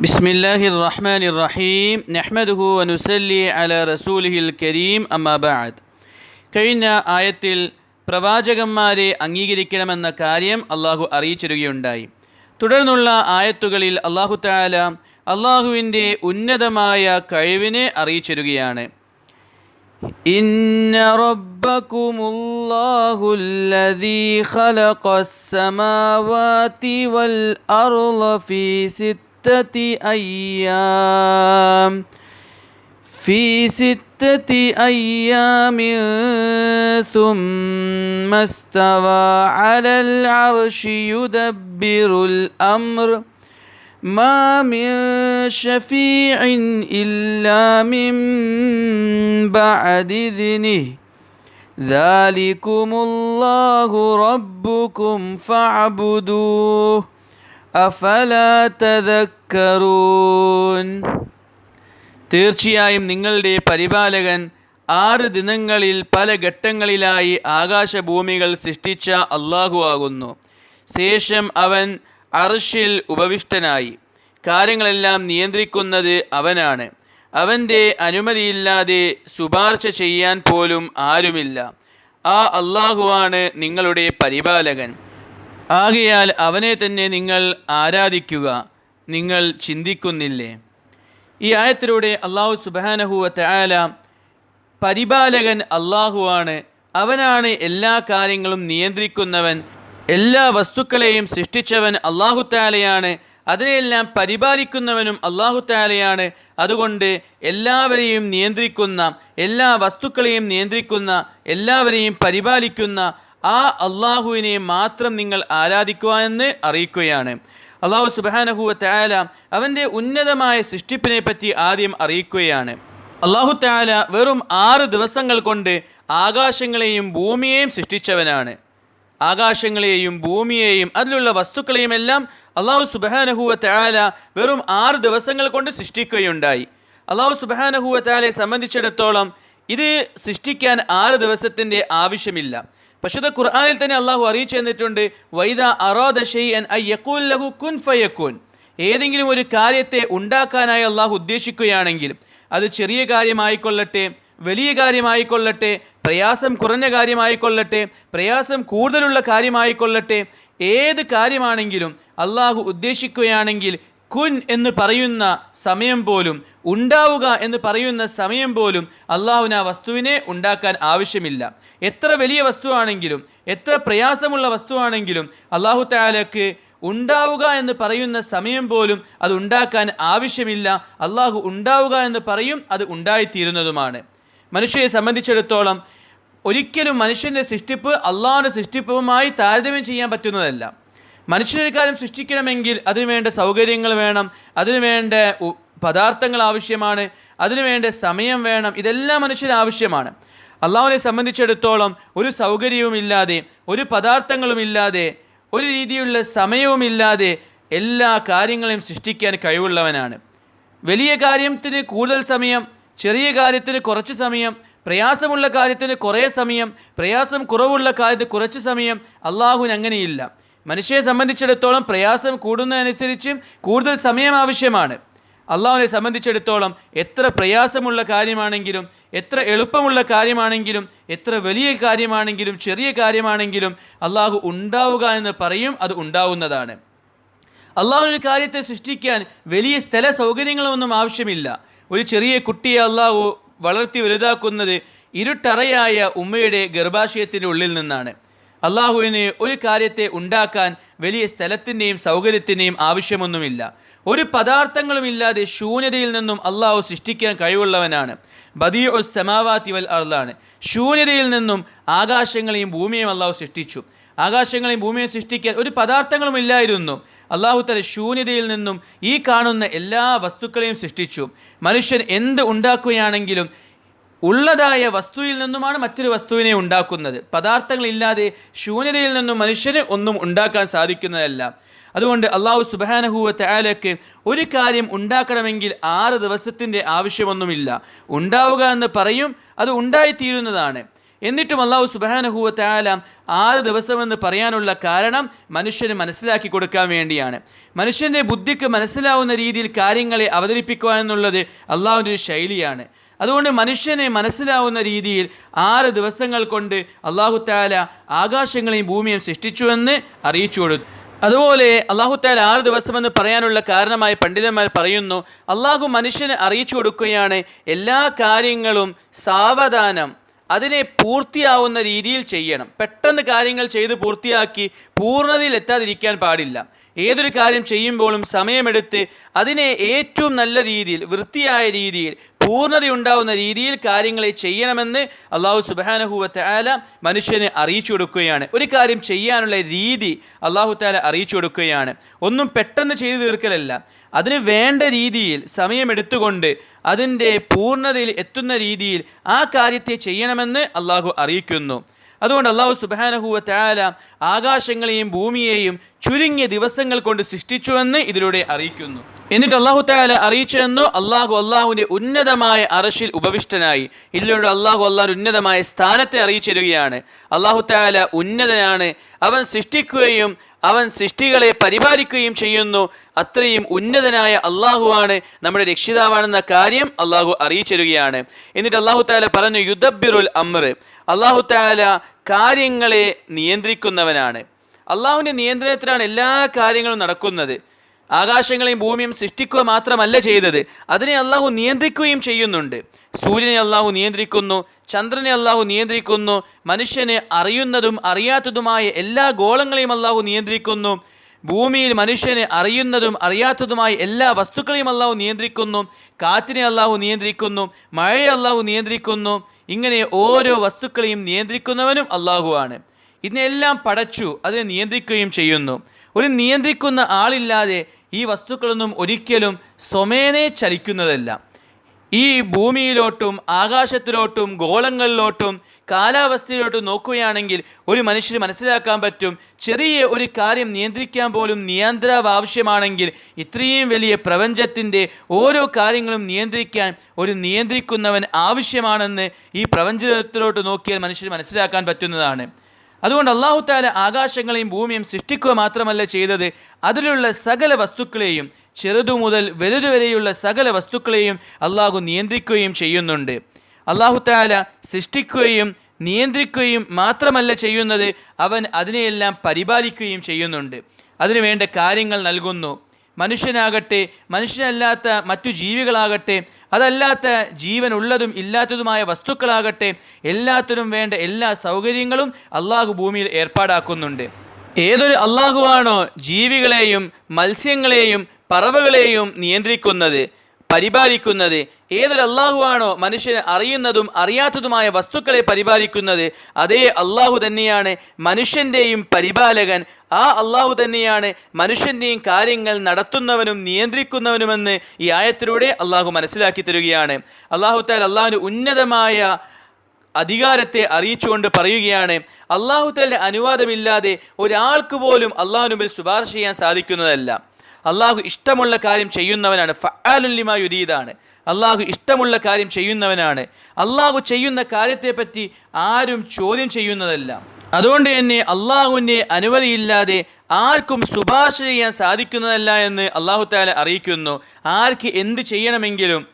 بسم الله الرحمن الرحيم نحمده ونسلي على رسوله الكريم أما بعد കഴിഞ്ഞ ആയത്തിൽ പ്രവാചകന്മാരെ അംഗീകരിക്കണമെന്ന കാര്യം അള്ളാഹു അറിയിച്ചിരുകയുണ്ടായി തുടർന്നുള്ള ആയത്തുകളിൽ അള്ളാഹു താല അള്ളാഹുവിൻ്റെ ഉന്നതമായ കഴിവിനെ അറിയിച്ചിരുകയാണ് إن ربكم الله الذي خلق السماوات والأرض في ستة أيام. في ستة أيام ثم استوى على العرش يدبر الأمر. ما من شفيع إلا من بعد إذنه. ذلكم الله ربكم فاعبدوه. അഫല തദക്കറൂൻ. തീർച്ചയായും നിങ്ങളുടെ പരിപാലകൻ ആറ് ദിനങ്ങളിൽ പല ഘട്ടങ്ങളിലായി ആകാശഭൂമികൾ സൃഷ്ടിച്ച അള്ളാഹു ആകുന്നു. ശേഷം അവൻ അർഷിൽ ഉപവിഷ്ടനായി. കാര്യങ്ങളെല്ലാം നിയന്ത്രിക്കുന്നത് അവനാണ്. അവന്റെ അനുമതിയില്ലാതെ ശുപാർശ ചെയ്യാൻ പോലും ആരുമില്ല. ആ അള്ളാഹുവാണ് നിങ്ങളുടെ പരിപാലകൻ. ആകയാൽ അവനെ തന്നെ നിങ്ങൾ ആരാധിക്കുക നിങ്ങൾ ചിന്തിക്കുന്നില്ലേ? ഈ ആയത്തിലൂടെ അള്ളാഹു സുബാനഹുവത്തെ ആല പരിപാലകൻ അള്ളാഹുവാണ് അവനാണ് എല്ലാ കാര്യങ്ങളും നിയന്ത്രിക്കുന്നവൻ എല്ലാ വസ്തുക്കളെയും സൃഷ്ടിച്ചവൻ അള്ളാഹു താലയാണ് അതിനെയെല്ലാം പരിപാലിക്കുന്നവനും അള്ളാഹു താലയാണ് അതുകൊണ്ട് എല്ലാവരെയും നിയന്ത്രിക്കുന്ന എല്ലാ വസ്തുക്കളെയും നിയന്ത്രിക്കുന്ന എല്ലാവരെയും പരിപാലിക്കുന്ന ആ അള്ളാഹുവിനെ മാത്രം നിങ്ങൾ ആരാധിക്കുക എന്ന് അറിയിക്കുകയാണ്. അള്ളാഹു സുബാനഹുവ താല അവന്റെ ഉന്നതമായ സൃഷ്ടിപ്പിനെ പറ്റി ആദ്യം അറിയിക്കുകയാണ്. അള്ളാഹു താല വെറും ആറ് ദിവസങ്ങൾ കൊണ്ട് ആകാശങ്ങളെയും ഭൂമിയെയും സൃഷ്ടിച്ചവനാണ്. ആകാശങ്ങളെയും ഭൂമിയെയും അതിലുള്ള വസ്തുക്കളെയും എല്ലാം അള്ളാഹു സുബാനഹുവ താല വെറും ആറ് ദിവസങ്ങൾ കൊണ്ട് സൃഷ്ടിക്കുകയുണ്ടായി. അള്ളാഹു സുബാനഹുവ താലയെ സംബന്ധിച്ചിടത്തോളം ഇത് സൃഷ്ടിക്കാൻ ആറ് ദിവസത്തിന്റെ ആവശ്യമില്ല. പക്ഷേ ഖുർആാനിൽ തന്നെ അള്ളാഹു അറിയിച്ചു തന്നിട്ടുണ്ട്. വൈദ അറോദ ഷെയ്യൻ ലഹു കുൻ ഫയക്കുൻ ഏതെങ്കിലും ഒരു കാര്യത്തെ ഉണ്ടാക്കാനായി അള്ളാഹു ഉദ്ദേശിക്കുകയാണെങ്കിൽ അത് ചെറിയ കാര്യമായിക്കൊള്ളട്ടെ വലിയ കാര്യമായിക്കൊള്ളട്ടെ പ്രയാസം കുറഞ്ഞ കാര്യമായിക്കൊള്ളട്ടെ പ്രയാസം കൂടുതലുള്ള കാര്യമായിക്കൊള്ളട്ടെ ഏത് കാര്യമാണെങ്കിലും അള്ളാഹു ഉദ്ദേശിക്കുകയാണെങ്കിൽ കുൻ എന്ന് പറയുന്ന സമയം പോലും ഉണ്ടാവുക എന്ന് പറയുന്ന സമയം പോലും അള്ളാഹുവിന് ആ വസ്തുവിനെ ഉണ്ടാക്കാൻ ആവശ്യമില്ല. എത്ര വലിയ വസ്തുവാണെങ്കിലും എത്ര പ്രയാസമുള്ള വസ്തുവാണെങ്കിലും അള്ളാഹു താലക്ക് ഉണ്ടാവുക എന്ന് പറയുന്ന സമയം പോലും അത് ഉണ്ടാക്കാൻ ആവശ്യമില്ല. അള്ളാഹു ഉണ്ടാവുക എന്ന് പറയും അത് ഉണ്ടായിത്തീരുന്നതുമാണ്. മനുഷ്യരെ സംബന്ധിച്ചിടത്തോളം ഒരിക്കലും മനുഷ്യന്റെ സൃഷ്ടിപ്പ് അള്ളാഹുവിന്റെ സൃഷ്ടിപ്പുമായി താരതമ്യം ചെയ്യാൻ പറ്റുന്നതല്ല. മനുഷ്യനൊരു കാര്യം സൃഷ്ടിക്കണമെങ്കിൽ അതിനു വേണ്ട സൗകര്യങ്ങൾ വേണം അതിനു വേണ്ട പദാർത്ഥങ്ങൾ ആവശ്യമാണ് അതിനു വേണ്ട സമയം വേണം ഇതെല്ലാം മനുഷ്യന് ആവശ്യമാണ്. അള്ളാഹുവിനെ സംബന്ധിച്ചിടത്തോളം ഒരു സൗകര്യവുമില്ലാതെ ഒരു പദാർത്ഥങ്ങളുമില്ലാതെ ഒരു രീതിയിലുള്ള സമയവുമില്ലാതെ എല്ലാ കാര്യങ്ങളെയും സൃഷ്ടിക്കാൻ കഴിവുള്ളവനാണ്. വലിയ കാര്യത്തിന് കൂടുതൽ സമയം ചെറിയ കാര്യത്തിന് കുറച്ച് സമയം പ്രയാസമുള്ള കാര്യത്തിന് കുറേ സമയം പ്രയാസം കുറവുള്ള കാര്യത്തിന് കുറച്ച് സമയം അള്ളാഹുവിന് അങ്ങനെയില്ല. മനുഷ്യരെ സംബന്ധിച്ചിടത്തോളം പ്രയാസം കൂടുന്നതനുസരിച്ചും കൂടുതൽ സമയം ആവശ്യമാണ്. അള്ളാഹുവിനെ സംബന്ധിച്ചിടത്തോളം എത്ര പ്രയാസമുള്ള കാര്യമാണെങ്കിലും എത്ര എളുപ്പമുള്ള കാര്യമാണെങ്കിലും എത്ര വലിയ കാര്യമാണെങ്കിലും ചെറിയ കാര്യമാണെങ്കിലും അള്ളാഹു ഉണ്ടാവുക എന്ന് പറയും അത് ഉണ്ടാവുന്നതാണ്. അള്ളാഹുവിന്റെ കാര്യത്തെ സൃഷ്ടിക്കാൻ വലിയ സ്ഥല സൗകര്യങ്ങളൊന്നും ആവശ്യമില്ല. ഒരു ചെറിയ കുട്ടിയെ അള്ളാഹു വളർത്തി വലുതാക്കുന്നത് ഇരുട്ടറയായ ഉമ്മയുടെ ഗർഭാശയത്തിന്റെ ഉള്ളിൽ നിന്നാണ്. അള്ളാഹുവിന് ഒരു കാര്യത്തെ ഉണ്ടാക്കാൻ വലിയ സ്ഥലത്തിന്റെയും സൗകര്യത്തിന്റെയും ആവശ്യമൊന്നുമില്ല. ഒരു പദാർത്ഥങ്ങളുമില്ലാതെ ശൂന്യതയിൽ നിന്നും അള്ളാഹു സൃഷ്ടിക്കാൻ കഴിവുള്ളവനാണ്. ബദി ഉൽ സമാവാത്തി വൽ അർദാണ്. ശൂന്യതയിൽ നിന്നും ആകാശങ്ങളെയും ഭൂമിയും അള്ളാഹു സൃഷ്ടിച്ചു. ആകാശങ്ങളെയും ഭൂമിയെ സൃഷ്ടിക്കാൻ ഒരു പദാർത്ഥങ്ങളും ഇല്ലായിരുന്നു അള്ളാഹു തല ശൂന്യതയിൽ നിന്നും ഈ കാണുന്ന എല്ലാ വസ്തുക്കളെയും സൃഷ്ടിച്ചു. മനുഷ്യൻ എന്ത് ഉണ്ടാക്കുകയാണെങ്കിലും ഉള്ളതായ വസ്തുവിൽ നിന്നുമാണ് മറ്റൊരു വസ്തുവിനെ ഉണ്ടാക്കുന്നത്. പദാർത്ഥങ്ങളില്ലാതെ ശൂന്യതയിൽ നിന്നും മനുഷ്യന് ഒന്നും ഉണ്ടാക്കാൻ സാധിക്കുന്നതല്ല. അതുകൊണ്ട് അള്ളാഹു സുബാനഹൂവത്തെ തയാലക്ക് ഒരു കാര്യം ഉണ്ടാക്കണമെങ്കിൽ ആറ് ദിവസത്തിന്റെ ആവശ്യമൊന്നുമില്ല. ഉണ്ടാവുക എന്ന് പറയും അത് ഉണ്ടായിത്തീരുന്നതാണ്. എന്നിട്ടും അള്ളാഹു സുബാനഹൂവത്തെ ആലാം ആറ് ദിവസമെന്ന് പറയാനുള്ള കാരണം മനുഷ്യന് മനസ്സിലാക്കി കൊടുക്കാൻ വേണ്ടിയാണ്. മനുഷ്യന്റെ ബുദ്ധിക്ക് മനസ്സിലാവുന്ന രീതിയിൽ കാര്യങ്ങളെ അവതരിപ്പിക്കുക എന്നുള്ളത് അള്ളാഹുവിന്റെ ഒരു ശൈലിയാണ്. അതുകൊണ്ട് മനുഷ്യനെ മനസ്സിലാവുന്ന രീതിയിൽ ആറ് ദിവസങ്ങൾ കൊണ്ട് അള്ളാഹു താല ആകാശങ്ങളെയും ഭൂമിയും സൃഷ്ടിച്ചുവെന്ന് അറിയിച്ചു കൊടുത്തു അതുപോലെ അള്ളാഹു താല ആറ് ദിവസമെന്ന് പറയാനുള്ള കാരണമായി പണ്ഡിതന്മാർ പറയുന്നു അള്ളാഹു മനുഷ്യനെ അറിയിച്ചു കൊടുക്കുകയാണ് എല്ലാ കാര്യങ്ങളും സാവധാനം അതിനെ പൂർത്തിയാവുന്ന രീതിയിൽ ചെയ്യണം. പെട്ടെന്ന് കാര്യങ്ങൾ ചെയ്ത് പൂർത്തിയാക്കി പൂർണതയിൽ എത്താതിരിക്കാൻ പാടില്ല. ഏതൊരു കാര്യം ചെയ്യുമ്പോഴും സമയമെടുത്ത് അതിനെ ഏറ്റവും നല്ല രീതിയിൽ വൃത്തിയായ രീതിയിൽ പൂർണതയുണ്ടാവുന്ന രീതിയിൽ കാര്യങ്ങളെ ചെയ്യണമെന്ന് അള്ളാഹു സുബാനഹുവത്തെ ആല മനുഷ്യനെ അറിയിച്ചു കൊടുക്കുകയാണ്. ഒരു കാര്യം ചെയ്യാനുള്ള രീതി അള്ളാഹു താല അറിയിച്ചു കൊടുക്കുകയാണ്. ഒന്നും പെട്ടെന്ന് ചെയ്തു തീർക്കലല്ല. അതിന് വേണ്ട രീതിയിൽ സമയമെടുത്തുകൊണ്ട് അതിന്റെ പൂർണതയിൽ എത്തുന്ന രീതിയിൽ ആ കാര്യത്തെ ചെയ്യണമെന്ന് അള്ളാഹു അറിയിക്കുന്നു. അതുകൊണ്ട് അള്ളാഹു സുബാനഹുവ താല ആകാശങ്ങളെയും ഭൂമിയെയും ചുരുങ്ങിയ ദിവസങ്ങൾ കൊണ്ട് സൃഷ്ടിച്ചുവെന്ന് ഇതിലൂടെ അറിയിക്കുന്നു. എന്നിട്ട് അള്ളാഹു താല അറിയിച്ചെന്നു അള്ളാഹു അള്ളാഹുവിന്റെ ഉന്നതമായ അറഷിൽ ഉപവിഷ്ടനായി. ഇതിലൂടെ അള്ളാഹു അള്ളാഹു ഉന്നതമായ സ്ഥാനത്തെ അറിയിച്ചിരുകയാണ് അള്ളാഹു താല ഉന്നതനാണ്. അവൻ സൃഷ്ടിക്കുകയും അവൻ സൃഷ്ടികളെ പരിപാലിക്കുകയും ചെയ്യുന്നു. അത്രയും ഉന്നതനായ അള്ളാഹുവാണ് നമ്മുടെ രക്ഷിതാവാണെന്ന കാര്യം അള്ളാഹു അറിയിച്ചിരുകയാണ് എന്നിട്ട് അള്ളാഹു താല പറഞ്ഞു യുദ്ധബിറുൽ അമർ അള്ളാഹു താല കാര്യങ്ങളെ നിയന്ത്രിക്കുന്നവനാണ്. അള്ളാഹുവിന്റെ നിയന്ത്രണത്തിലാണ് എല്ലാ കാര്യങ്ങളും നടക്കുന്നത്. ആകാശങ്ങളെയും ഭൂമിയും സൃഷ്ടിക്കുക മാത്രമല്ല ചെയ്തത്. അതിനെ അള്ളാഹു നിയന്ത്രിക്കുകയും ചെയ്യുന്നുണ്ട്. സൂര്യനെ അള്ളാഹു നിയന്ത്രിക്കുന്നു ചന്ദ്രനെ അള്ളാഹു നിയന്ത്രിക്കുന്നു മനുഷ്യനെ അറിയുന്നതും അറിയാത്തതുമായ എല്ലാ ഗോളങ്ങളെയും അള്ളാഹു നിയന്ത്രിക്കുന്നു. ഭൂമിയിൽ മനുഷ്യനെ അറിയുന്നതും അറിയാത്തതുമായ എല്ലാ വസ്തുക്കളെയും അള്ളാഹു നിയന്ത്രിക്കുന്നു. കാറ്റിനെ അള്ളാഹു നിയന്ത്രിക്കുന്നു മഴയെ അള്ളാഹു നിയന്ത്രിക്കുന്നു. ഇങ്ങനെ ഓരോ വസ്തുക്കളെയും നിയന്ത്രിക്കുന്നവനും അള്ളാഹുവാണ് ഇതിനെല്ലാം പടച്ചു അതിനെ നിയന്ത്രിക്കുകയും ചെയ്യുന്നു. ഒരു നിയന്ത്രിക്കുന്ന ആളില്ലാതെ ഈ വസ്തുക്കളൊന്നും ഒരിക്കലും സ്വമേനെ ചലിക്കുന്നതല്ല. ഈ ഭൂമിയിലോട്ടും ആകാശത്തിലോട്ടും ഗോളങ്ങളിലോട്ടും കാലാവസ്ഥയിലോട്ടും നോക്കുകയാണെങ്കിൽ ഒരു മനുഷ്യന് മനസ്സിലാക്കാൻ പറ്റും ചെറിയ ഒരു കാര്യം നിയന്ത്രിക്കാൻ പോലും നിയന്ത്രണ ആവശ്യമാണെങ്കിൽ ഇത്രയും വലിയ പ്രപഞ്ചത്തിന്റെ ഓരോ കാര്യങ്ങളും നിയന്ത്രിക്കാൻ ഒരു നിയന്ത്രിക്കുന്നവൻ ആവശ്യമാണെന്ന് ഈ പ്രപഞ്ചത്തിലോട്ട് നോക്കിയാൽ മനുഷ്യന് മനസ്സിലാക്കാൻ പറ്റുന്നതാണ്. അതുകൊണ്ട് അള്ളാഹു താല ആകാശങ്ങളെയും ഭൂമിയും സൃഷ്ടിക്കുക മാത്രമല്ല ചെയ്തത്. അതിലുള്ള സകല വസ്തുക്കളെയും ചെറുതു മുതൽ വലുതുവരെയുള്ള സകല വസ്തുക്കളെയും അള്ളാഹു നിയന്ത്രിക്കുകയും ചെയ്യുന്നുണ്ട്. അള്ളാഹു താല സൃഷ്ടിക്കുകയും നിയന്ത്രിക്കുകയും മാത്രമല്ല ചെയ്യുന്നത് അവൻ അതിനെയെല്ലാം പരിപാലിക്കുകയും ചെയ്യുന്നുണ്ട്. അതിനു വേണ്ട കാര്യങ്ങൾ നൽകുന്നു. മനുഷ്യനാകട്ടെ മനുഷ്യനല്ലാത്ത മറ്റു ജീവികളാകട്ടെ അതല്ലാത്ത ജീവൻ ഉള്ളതും ഇല്ലാത്തതുമായ വസ്തുക്കളാകട്ടെ എല്ലാത്തിനും വേണ്ട എല്ലാ സൗകര്യങ്ങളും അള്ളാഹു ഭൂമിയിൽ ഏർപ്പാടാക്കുന്നുണ്ട്. ഏതൊരു അള്ളാഹുവാണോ ജീവികളെയും മത്സ്യങ്ങളെയും പറവകളെയും നിയന്ത്രിക്കുന്നത്. പരിപാലിക്കുന്നത്. ഏതൊരു അള്ളാഹുവാണോ മനുഷ്യന് അറിയുന്നതും അറിയാത്തതുമായ വസ്തുക്കളെ പരിപാലിക്കുന്നത് അതേ അള്ളാഹു തന്നെയാണ് മനുഷ്യന്റെയും പരിപാലകൻ. ആ അള്ളാഹു തന്നെയാണ് മനുഷ്യന്റെയും കാര്യങ്ങൾ നടത്തുന്നവനും നിയന്ത്രിക്കുന്നവനുമെന്ന് ഈ ആയത്തിലൂടെ അള്ളാഹു മനസ്സിലാക്കി തരികയാണ്. അള്ളാഹു താൽ അള്ളാഹുവിന് ഉന്നതമായ അധികാരത്തെ അറിയിച്ചുകൊണ്ട് പറയുകയാണ് അള്ളാഹു താലിന്റെ അനുവാദമില്ലാതെ ഒരാൾക്ക് പോലും അള്ളാഹുനുമ്പിൽ ശുപാർശ ചെയ്യാൻ സാധിക്കുന്നതല്ല. അള്ളാഹു ഇഷ്ടമുള്ള കാര്യം ചെയ്യുന്നവനാണ്. ഫഅലുല്ലിമാ യുരീദാണ്. അള്ളാഹു ഇഷ്ടമുള്ള കാര്യം ചെയ്യുന്നവനാണ്. അള്ളാഹു ചെയ്യുന്ന കാര്യത്തെപ്പറ്റി ആരും ചോദ്യം ചെയ്യുന്നതല്ല. അതുകൊണ്ട് തന്നെ അള്ളാഹുവിന്റെ അനുമതിയില്ലാതെ ആർക്കും ശുപാർശ ചെയ്യാൻ സാധിക്കുന്നതല്ല എന്ന് അള്ളാഹു താല അറിയിക്കുന്നു. ആർക്ക് എന്ത് ചെയ്യണമെങ്കിലും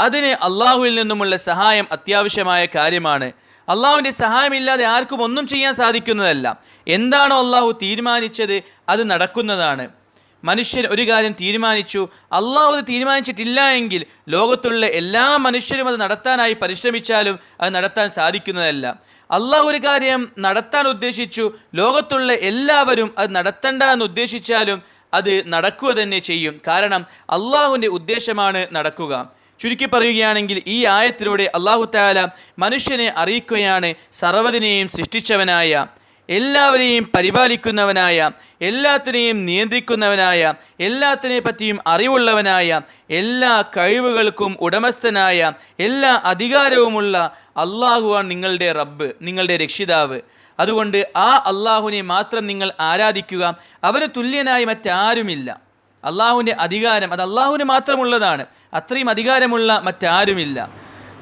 അതിന് അള്ളാഹുവിൽ നിന്നുമുള്ള സഹായം അത്യാവശ്യമായ കാര്യമാണ്. അള്ളാഹുവിന്റെ സഹായമില്ലാതെ ആർക്കും ഒന്നും ചെയ്യാൻ സാധിക്കുന്നതല്ല. എന്താണോ അള്ളാഹു തീരുമാനിച്ചത് അത് നടക്കുന്നതാണ്. മനുഷ്യൻ ഒരു കാര്യം തീരുമാനിച്ചു. അള്ളാഹു അത് തീരുമാനിച്ചിട്ടില്ല എങ്കിൽ ലോകത്തുള്ള എല്ലാ മനുഷ്യരും അത് നടത്താനായി പരിശ്രമിച്ചാലും അത് നടത്താൻ സാധിക്കുന്നതല്ല. അള്ളാഹു ഒരു കാര്യം നടത്താൻ ഉദ്ദേശിച്ചു. ലോകത്തുള്ള എല്ലാവരും അത് നടത്തണ്ട എന്ന് ഉദ്ദേശിച്ചാലും അത് നടക്കുക തന്നെ ചെയ്യും. കാരണം അള്ളാഹുവിന്റെ ഉദ്ദേശമാണ് നടക്കുക. ചുരുക്കി പറയുകയാണെങ്കിൽ ഈ ആയത്തിലൂടെ അള്ളാഹു താല മനുഷ്യനെ അറിയിക്കുകയാണ് സർവതിനെയും സൃഷ്ടിച്ചവനായ എല്ലാവരെയും പരിപാലിക്കുന്നവനായ എല്ലാത്തിനെയും നിയന്ത്രിക്കുന്നവനായ എല്ലാത്തിനെ പറ്റിയും അറിവുള്ളവനായ എല്ലാ കഴിവുകൾക്കും ഉടമസ്ഥനായ എല്ലാ അധികാരവുമുള്ള അള്ളാഹുവാണ് നിങ്ങളുടെ റബ്ബ് നിങ്ങളുടെ രക്ഷിതാവ്. അതുകൊണ്ട് ആ അള്ളാഹുവിനെ മാത്രം നിങ്ങൾ ആരാധിക്കുക. അവന് തുല്യനായി മറ്റാരുമില്ല. അള്ളാഹുവിന്റെ അധികാരം അത് അള്ളാഹുവിന് മാത്രമുള്ളതാണ്. അത്രയും അധികാരമുള്ള മറ്റാരുമില്ല.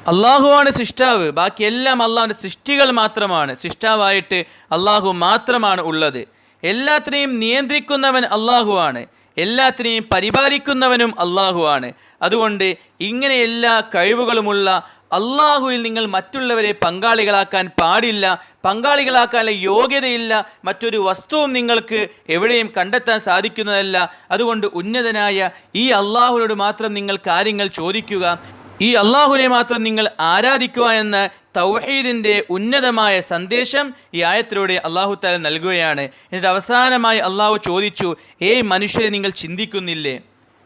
അള്ളാഹുവാണ് സിഷ്ടാവ്. ബാക്കിയെല്ലാം അള്ളാഹുവിന്റെ സൃഷ്ടികൾ മാത്രമാണ്. സിഷ്ടാവായിട്ട് അള്ളാഹു മാത്രമാണ് ഉള്ളത്. എല്ലാത്തിനെയും നിയന്ത്രിക്കുന്നവൻ അള്ളാഹുവാണ്. എല്ലാത്തിനെയും പരിപാലിക്കുന്നവനും അള്ളാഹുവാണ്. അതുകൊണ്ട് ഇങ്ങനെ എല്ലാ കഴിവുകളുമുള്ള അള്ളാഹുവിൽ നിങ്ങൾ മറ്റുള്ളവരെ പങ്കാളികളാക്കാൻ പാടില്ല പങ്കാളികളാക്കാനുള്ള യോഗ്യതയില്ല മറ്റൊരു വസ്തുവും നിങ്ങൾക്ക് എവിടെയും കണ്ടെത്താൻ സാധിക്കുന്നതല്ല. അതുകൊണ്ട് ഉന്നതനായ ഈ അള്ളാഹുവിനോട് മാത്രം നിങ്ങൾ കാര്യങ്ങൾ ചോദിക്കുക. ഈ അള്ളാഹുനെ മാത്രം നിങ്ങൾ ആരാധിക്കുക എന്ന തൗഹീദിന്റെ ഉന്നതമായ സന്ദേശം ഈ ആയത്തിലൂടെ അള്ളാഹു താല നൽകുകയാണ്. എന്നിട്ട് അവസാനമായി അള്ളാഹു ചോദിച്ചു ഏയ് മനുഷ്യരെ നിങ്ങൾ ചിന്തിക്കുന്നില്ലേ?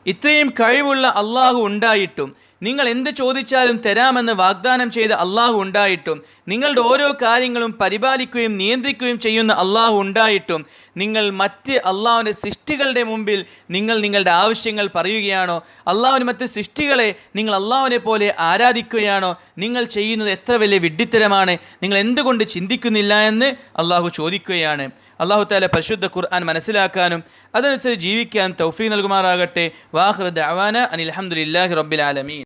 ഇത്രയും കഴിവുള്ള അള്ളാഹു ഉണ്ടായിട്ടും നിങ്ങൾ എന്ത് ചോദിച്ചാലും തരാമെന്ന് വാഗ്ദാനം ചെയ്ത അള്ളാഹു ഉണ്ടായിട്ടും നിങ്ങളുടെ ഓരോ കാര്യങ്ങളും പരിപാലിക്കുകയും നിയന്ത്രിക്കുകയും ചെയ്യുന്ന അള്ളാഹു ഉണ്ടായിട്ടും നിങ്ങൾ മറ്റ് അള്ളാഹുവിന്റെ സൃഷ്ടികളുടെ മുമ്പിൽ നിങ്ങൾ നിങ്ങളുടെ ആവശ്യങ്ങൾ പറയുകയാണോ? അള്ളാഹുവിന് മറ്റ് സൃഷ്ടികളെ നിങ്ങൾ അള്ളാഹുവിനെ പോലെ ആരാധിക്കുകയാണോ? നിങ്ങൾ ചെയ്യുന്നത് എത്ര വലിയ വിഡ്ഢിത്തരമാണ്. നിങ്ങൾ എന്തുകൊണ്ട് ചിന്തിക്കുന്നില്ല എന്ന് അള്ളാഹു ചോദിക്കുകയാണ്. അള്ളാഹു താല പരിശുദ്ധ ഖുർആൻ മനസ്സിലാക്കാനും അതനുസരിച്ച് ജീവിക്കാൻ തൗഫീ നൽകുമാറാകട്ടെ. വാഹൃദ് അവാന അനിൽ അഹമ്മദില്ലാഹി റബ്ബിൽ ആലമീൻ.